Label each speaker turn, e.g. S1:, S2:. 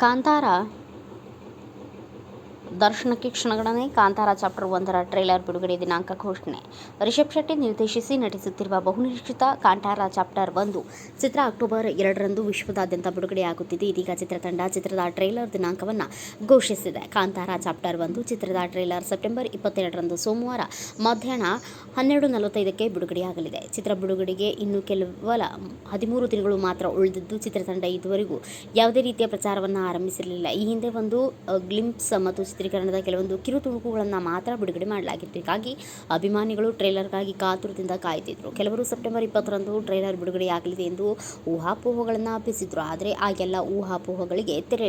S1: cantara ದರ್ಶನಕ್ಕೆ ಕ್ಷಣಗಣನೆ Kantara chapter ಒಂದರ ಟ್ರೇಲರ್ ಬಿಡುಗಡೆ ದಿನಾಂಕ ಘೋಷಣೆ. ರಿಷಬ್ ಶೆಟ್ಟಿ ನಿರ್ದೇಶಿಸಿ ನಟಿಸುತ್ತಿರುವ ಬಹುನಿರೀಕ್ಷಿತ ಕಾಂತಾರ ಚಾಪ್ಟರ್ ಒಂದು ಚಿತ್ರ ಅಕ್ಟೋಬರ್ ಎರಡರಂದು ವಿಶ್ವದಾದ್ಯಂತ ಬಿಡುಗಡೆಯಾಗುತ್ತಿದೆ. ಇದೀಗ ಚಿತ್ರತಂಡ ಚಿತ್ರದ ಟ್ರೇಲರ್ ದಿನಾಂಕವನ್ನು ಘೋಷಿಸಿದೆ. ಕಾಂತಾರ ಚಾಪ್ಟರ್ ಒಂದು ಚಿತ್ರದ ಟ್ರೇಲರ್ ಸೆಪ್ಟೆಂಬರ್ ಇಪ್ಪತ್ತೆರಡರಂದು ಸೋಮವಾರ ಮಧ್ಯಾಹ್ನ ಹನ್ನೆರಡು ನಲವತ್ತೈದಕ್ಕೆ ಬಿಡುಗಡೆಯಾಗಲಿದೆ. ಚಿತ್ರ ಬಿಡುಗಡೆಗೆ ಇನ್ನು ಕೇವಲ ಹದಿಮೂರು ದಿನಗಳು ಮಾತ್ರ ಉಳಿದಿದ್ದು ಚಿತ್ರತಂಡ ಇದುವರೆಗೂ ಯಾವುದೇ ರೀತಿಯ ಪ್ರಚಾರವನ್ನು ಆರಂಭಿಸಿರಲಿಲ್ಲ. ಈ ಹಿಂದೆ ಒಂದು ಗ್ಲಿಂಪ್ಸ್ ಮತ್ತು ಚಿತ್ರೀಕರಣದ ಕೆಲವೊಂದು ಕಿರು ತುಣುಕುಗಳನ್ನು ಮಾತ್ರ ಬಿಡುಗಡೆ ಮಾಡಲಾಗಿತ್ತು. ಹೀಗಾಗಿ ಅಭಿಮಾನಿಗಳು ಟ್ರೈಲರ್ಗಾಗಿ ಕಾತುರದಿಂದ ಕಾಯ್ತಿದ್ರು. ಕೆಲವರು ಸೆಪ್ಟೆಂಬರ್ ಇಪ್ಪತ್ತರಂದು ಟ್ರೈಲರ್ ಬಿಡುಗಡೆಯಾಗಲಿದೆ ಎಂದು ಊಹಾಪೋಹಗಳನ್ನು ಅಪ್ಪಿಸಿದ್ರು. ಆದರೆ ಆ ಎಲ್ಲ ಊಹಾಪೋಹಗಳಿಗೆ ತೆರೆ